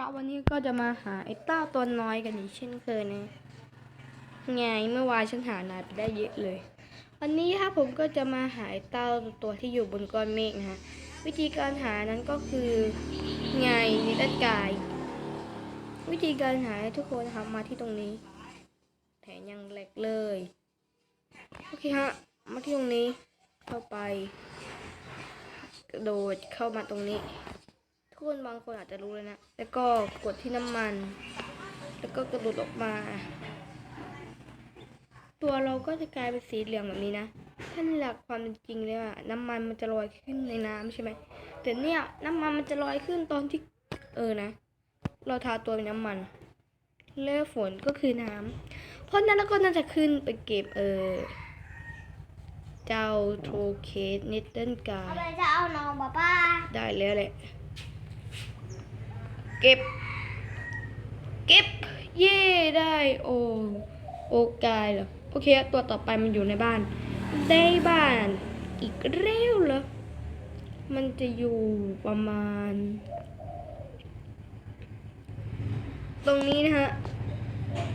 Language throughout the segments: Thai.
ครับวันนี้ก็จะมาหาไอ้เต้าตัวน้อยกันอีกเช่นเคยนะไงเมื่อวานฉันหานายไปได้เยอะเลย วันนี้ครับผมก็จะมาหาไอ้เต้าตัวที่อยู่บนก้อนเมฆนะฮะวิธีการหานั้นก็คือไงนิตักาย วิธีการหาทุกคนนะครับมาที่ตรงนี้ แถมยังเล็กเลยโอเคฮะมาที่ตรงนี้เข้าไปกระโดดเข้ามาตรงนี้ คนบางคนอาจจะรู้เลยนะ แล้วก็กดที่น้ำมัน แล้วก็กระโดดออกมา ตัวเราก็จะกลายเป็นสีเหลืองแบบนี้นะถ้าในหลักความเป็นจริงเลยอะน้ำมันมันจะลอยขึ้นในน้ำใช่ไหมแต่เนี่ยน้ำมันมันจะลอยขึ้นตอนที่เออนะ เราทาตัวเป็นน้ำมันแล้วฝนก็คือน้ำเพราะนั้นเราก็น่าจะขึ้นไปเก็บเออเจ้าโทเคสเนตเติลกาทำไมจะเอาน้องป้าป้าได้แล้วแหละ เก็บ เก็บ เย่ได้โอ โอกายเหรอ โอเค ตัวต่อไปมันอยู่ในบ้าน ได้บ้าน อีกเร็วเหรอ มันจะอยู่ประมาณ ตรงนี้นะฮะ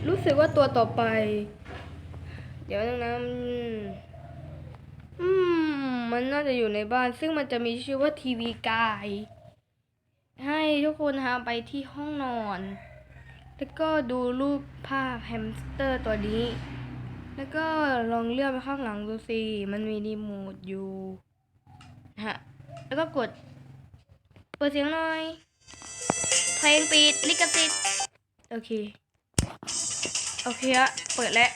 รู้สึกว่าตัวต่อไป เดี๋ยวนะนอืม มันน่าจะอยู่ในบ้าน ซึ่งมันจะมีชื่อว่าทีวีกาย ให้ทุกคนนะฮะไปที่ห้องนอน แล้วก็ดูรูปภาพแฮมสเตอร์ตัวนี้ แล้วก็ลองเลื่อนไปข้างหลังดูสิ มันมีรีโมทอยู่นะฮะ แล้วก็กด เปิดเสียงหน่อย เพลงปิดลิขสิทธิ์โอเค โอเคฮะ เปิดแล้ว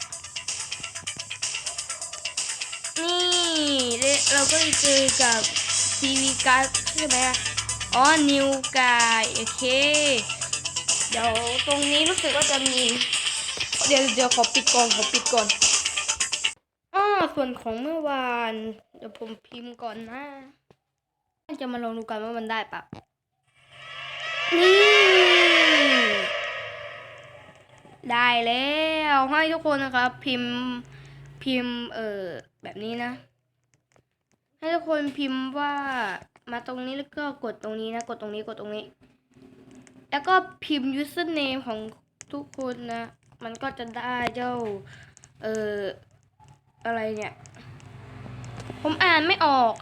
นี่เราก็เจอกับทีวีการ์ดใช่ไหม อ๋อ นิวกายโอเค เดี๋ยวตรงนี้รู้สึกว่าจะมี เดี๋ยวเดี๋ยวขอปิดก่อน ขอปิดก่อนอ้อส่วนของเมื่อวาน เดี๋ยวผมพิมพ์ก่อนนะ จะมาลองดูกันว่ามันได้ปะนี่ได้แล้วให้ทุกคนนะครับ พิมพ์พิมพ์เออแบบนี้นะ ให้ทุกคนพิมพ์ว่า มาตรงนี้แล้วก็กดตรงนี้นะ กดตรงนี้กดตรงนี้ แล้วก็พิมพ์ username ของทุกคนนะ มันก็จะได้เจ้า เอ่อ อะไรเนี่ย ผมอ่านไม่ออก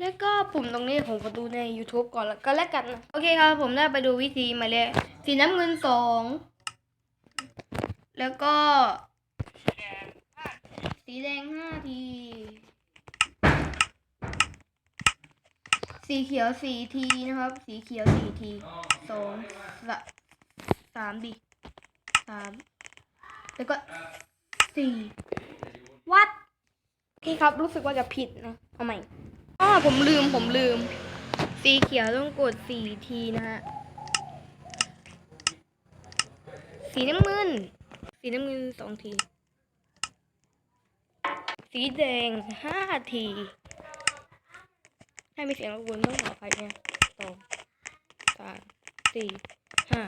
แล้วก็ปุ่มตรงนี้ผมขอดูใน YouTube ก่อนแล้วก็แล้วกันนะ โอเคครับ ผมได้ไปดูวิธีมาแล้ว สีน้ำเงินสอง แล้วก็ สีแดงห้าที สีเขียวสี่ทีนะครับ สีเขียวสี่ทีสองสามดิสามแล้วก็สี่วัดโอเคครับรู้สึกว่าจะผิดนะเอาใหม่อ๋อผมลืมผมลืม สีเขียวต้องกดสี่ทีนะฮะสีน้ำเงิน สีน้ำเงินสองที สีแดงห้าที ให้มีเสียงรบกวนต้องขออภัยเนี่ยสองสามสี่ห้า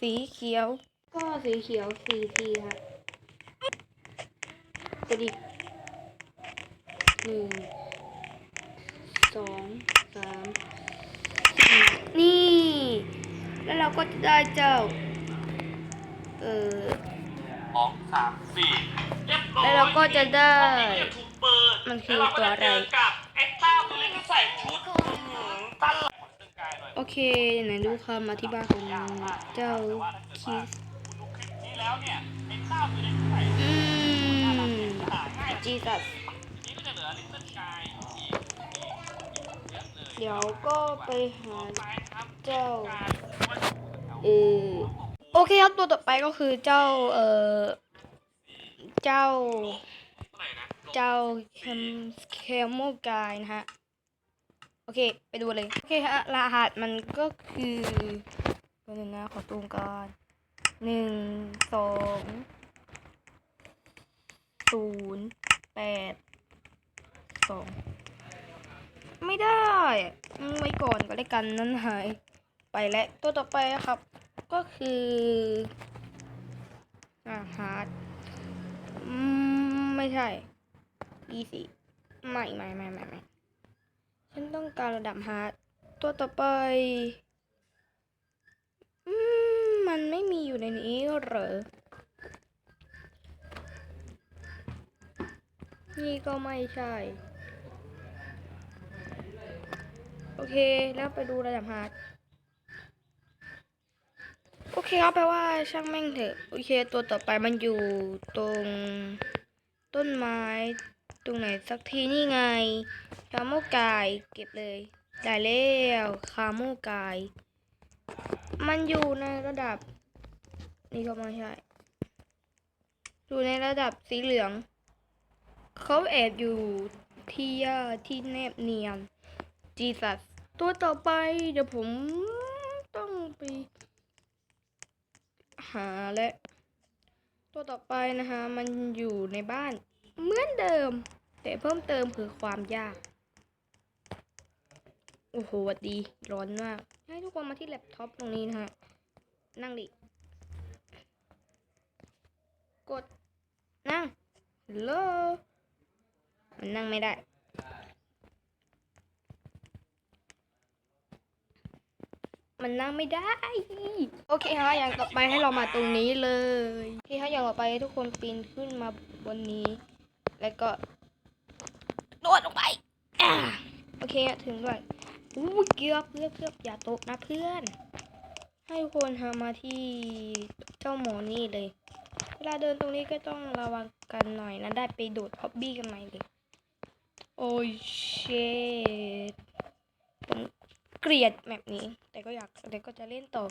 สีเขียว ก็สีเขียวสี่ทีครับกระดิกหนึ่งสองสามสี่นี่ แล้วเราก็จะได้เจ้า เออสองสามสี่เรียบร้อยแล้วเราก็จะได้วันนี้ถูกเปิดมันคือแล้วเราก็ตัวอะไร ส่ชุดอื้อหือตั้นหลังตึงกายหน่อยโอเคไหนดูคำอธิบายของเจ้าคิสคุณดูคลิปนี้แล้วเนี่ยไอ้ต้าตัวนี้ก็ใส่อืมหาง่ายจีสัสนี่ก็จะเหลือลิตเติ้ลกายอีกอีกเยอะเลยเดี๋ยวก็ไปหาไปครับเจ้ากายว่าจะอยู่แถวเออโอเคครับตัวต่อไปก็คือเจ้าเออเจ้าเท่าไหร่นะเจ้าแคมแคมโมกายนะฮะ โอเค ไปดูเลย โอเคฮะรหัสมันก็คือตัวหนึ่งนะ ขอตูมก่อนหนึ่งสองศูนย์แปดสองไม่ได้ไว้ก่อนก็ได้กันนั่นหาย ไปแล้วตัวต่อไปครับ ก็คืออ่าฮาร์ดไม่ใช่อีสี่ไม่ไม่ไม่ไม่ไม่ ฉันต้องการระดับฮาร์ดตัวต่อไป อืม มันไม่มีอยู่ในนี้หรอ นี่ก็ไม่ใช่ โอเค แล้วไปดูระดับฮาร์ดโอเคครับแปลว่าช่างแม่งเถอะ โอเค ตัวต่อไปมันอยู่ตรงต้นไม้ ตรงไหนสักทีนี่ไงคาโมกายเก็บเลย ได้แล้วคาโมกายมันอยู่ในระดับ นี่ก็ไม่ใช่อยู่ในระดับสีเหลือง เขาแอบอยู่ที่หญ้าที่แนบเนียนจีสัสตัวต่อไปเดี๋ยวผมต้องไป หาและ ตัวต่อไปนะคะ มันอยู่ในบ้าน เหมือนเดิม แต่เพิ่มเติมคือความยาก โอ้โหวัดดี ร้อนมาก ให้ทุกคนมาที่แล็ปท็อปตรงนี้นะฮะ นั่งดิ กด นั่งโลมันนั่งไม่ได้ มันนั่งไม่ได้ โอเคฮะ อย่างต่อไปให้เรามาตรงนี้เลยโอเคฮะอย่างต่อไปทุกคนปีนขึ้นมาบนนี้ แล้วก็โดดลงไปอโอเคถึงด้วยอู้เกือบเกือบเกือบอย่าตกนะเพื่อน ให้คนหามาที่เจ้าหมอนี่เลย เวลาเดินตรงนี้ก็ต้องระวังกันหน่อยนะได้ไปโดดฮอบบี้กันใหม่เลยโอ้ยเชดผมเกลียดแบบนี้ แต่ก็อยากแต่ก็จะเล่นต่อ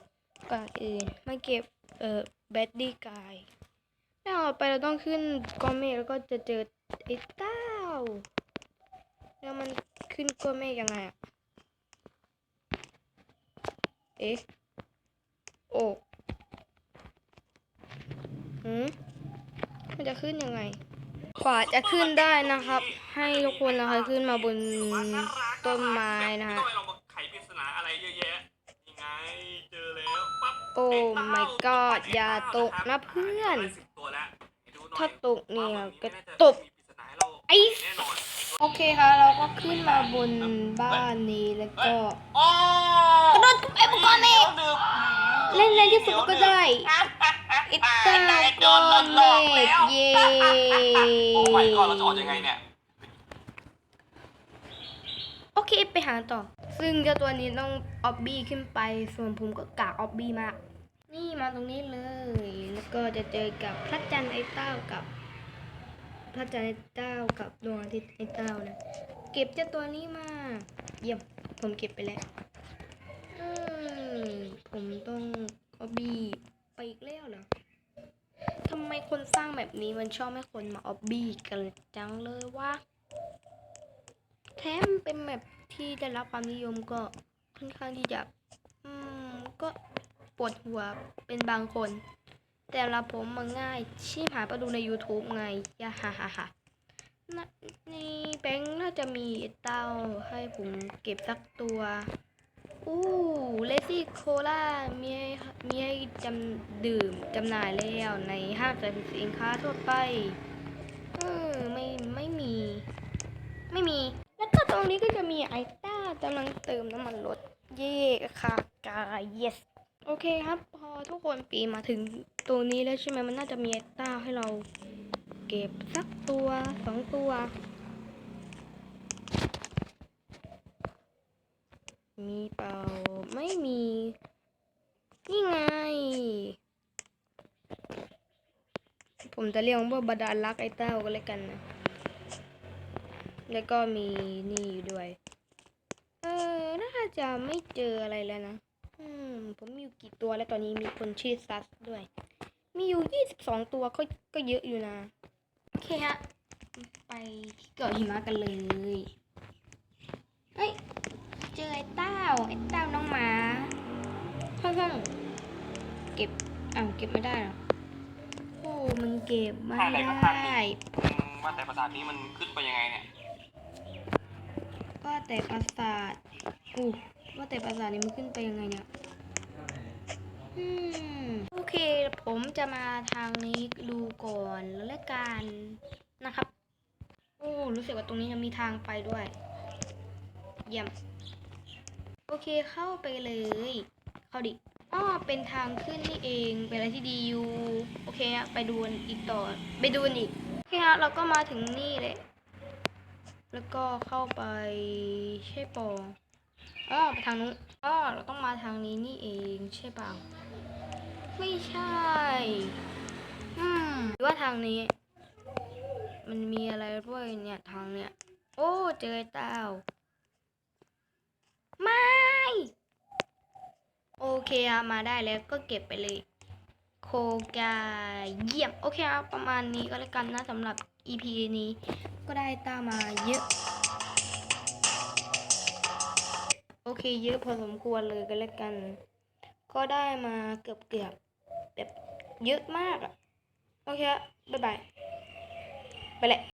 ก่อนอื่นมาเก็บเอ่อแบดดี้กาย แล้วต่อไปเราต้องขึ้นก้อนเมฆแล้วก็จะเจอไอ้เต้า แล้วมันขึ้นก้อนเมฆยังไงอะเอ๊ะโอ้หืมมันจะขึ้นยังไงกว่าจะขึ้นได้นะครับ ให้ทุกคนนะคะขึ้นมาบนต้นไม้นะฮะไม่ต้องให้เรามาไขปริศนาอะไรเยอะแยะยังไงเจอแล้วปั๊บโอ้ my god อย่าตกนะเพื่อน ถ้าตกเนี่ยก็ตบไอ้โอเคค่ะ เราก็ขึ้นมาบนบ้านนี้แล้วก็อ๋อกระโดดขึ้นไปบนก้อนเมฆเล่นในที่สุดก็ได้อิตาก้อนเมฆเย้โอ้ my god เราจะออกยังไงเนี่ยโอเคไปหาต่อ ซึ่งเจ้าตัวนี้ต้องออบบี้ขึ้นไป ส่วนผมก็กากออบบี้มาก นี่มาตรงนี้เลย แล้วก็จะเจอกับพระจันทร์ไอ้เต้ากับ พระจันทร์ไอ้เต้ากับดวงอาทิตย์ไอ้เต้านะ เก็บเจ้าตัวนี้มา เยี่ยม ผมเก็บไปแล้วอืมผมต้องออบีไปอีกแล้วเหรอทำไมคนสร้างแบบนี้มันชอบให้คนมาออบบี้กันจังเลยวะ แถมเป็นแบบที่ได้รับความนิยมก็ค่อนข้างที่จะ อืม ก็ ปวดหัวเป็นบางคน แต่ละผมมันง่ายชีพหายไปดูใน YouTube ไงยาฮ่าฮ่าฮ่านะนี่แบงค์น่าจะมีเต้าให้ผมเก็บสักตัวอู้เลซี่โคลามีให้มีให้จำดื่มจำหน่ายแล้วในห้างสรรพสินค้าทั่วไปเออไม่ไม่มี ไม่มี แล้วก็ตรงนี้ก็จะมีไอต้ากำลังเติมน้ำมันรถ เย่ค่ะกาย yes โอเคครับ พอทุกคนปีมาถึงตรงนี้แล้วใช่ไหมมันน่าจะมีไอต้าให้เราเก็บสักตัวสองตัว มีเปล่าไม่มี นี่ไง ผมจะเรียกว่าบาดาลรักไอ้เต้าก็แล้วกันนะ แล้วก็มีนี่อยู่ด้วย เออ น่าจะไม่เจออะไรแล้วนะ อืม ผมมีอยู่กี่ตัวแล้วตอนนี้มีคนชื่อซัสด้วย มีอยู่ยี่สิบสองตัวก็ก็เยอะอยู่นะ โอเคฮะ ไปที่เกาะหิมะกันเลย เฮ้ย เจอไอ้เต้า ไอ้เต้าน้องหมาห้องห้องเก็บ อ้าว เก็บไม่ได้เหรอ โอ้ มันเก็บไม่ทางไหนก็ทางหได้นึ่งอืมว่าแต่ประสาทนี้มันขึ้นไปยังไงเนี่ย ว่าแต่ปราสาทอู้ ว่าแต่ปราสานี้มันขึ้นไปยังไงเนี่ยโอเค ผมจะมาทางนี้ดูก่อนแล้วละกันนะครับ โอ้ รู้สึกว่าตรงนี้จะมีทางไปด้วย เยี่ยม โอเคเข้าไปเลย เข้าดิอ้อเป็นทางขึ้นนี่เอง เป็นอะไรที่ดีอยู่ โอเคฮะไปดูนอีกต่อ ไปดูนอีก โอเคฮะ เราก็มาถึงนี่แหละแล้วก็เข้าไปใช่ปอ อ๋อไปทางนู้นอ๋อเราต้องมาทางนี้นี่เองใช่เปล่าไม่ใช่ อืมหรือว่าทางนี้ มันมีอะไรด้วยเนี่ยทางเนี่ย โอ้เจอเต้าไม่โอเคอะมาได้แล้วก็เก็บไปเลย โคกาเยี่ยม โอเคครับประมาณนี้ก็แล้วกันนะสำหรับ EP นี้ก็ได้ต้ามาเยอะ โอเค เยอะพอสมควรเลยก็แล้วกัน ก็ได้มาเกือบเกือบๆแบบเยอะมากอะโอเคบ๊ายบาย ไปแหละ